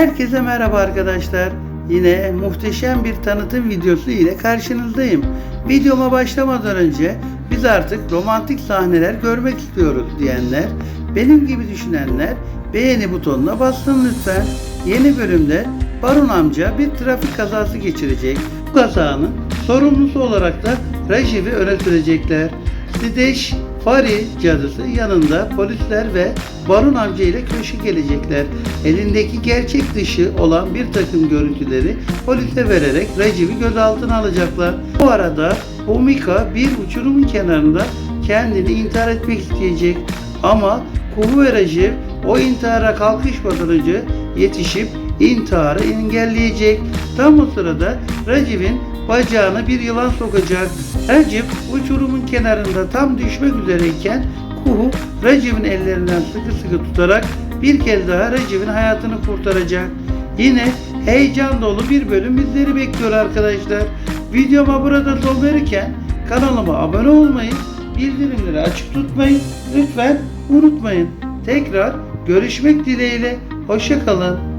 Herkese merhaba arkadaşlar. Yine muhteşem bir tanıtım videosu ile karşınızdayım. Videoma başlamadan önce biz artık romantik sahneler görmek istiyoruz diyenler, benim gibi düşünenler beğeni butonuna bassın lütfen. Yeni bölümde Barun amca bir trafik kazası geçirecek. Bu kazanın sorumlusu olarak da Rajiv'i öne sürecekler. Sideş Fari cadısı yanında polisler ve Barun amca ile köşe gelecekler. Elindeki gerçek dışı olan bir takım görüntüleri polise vererek Recep'i gözaltına alacaklar. Bu arada Omika bir uçurumun kenarında kendini intihar etmek isteyecek. Ama Kuhu ve Recep o intihara kalkışmadan önce yetişip intiharı engelleyecek. Tam o sırada Recep'in bacağına bir yılan sokacak. Recep uçurumun kenarında tam düşmek üzereyken Kuhu Recep'in ellerinden sıkı sıkı tutarak bir kez daha Recep'in hayatını kurtaracak. Yine heyecan dolu bir bölüm bizleri bekliyor arkadaşlar. Videoma burada son verirken kanalıma abone olmayı, bildirimleri açık tutmayı lütfen unutmayın. Tekrar görüşmek dileğiyle. Hoşçakalın.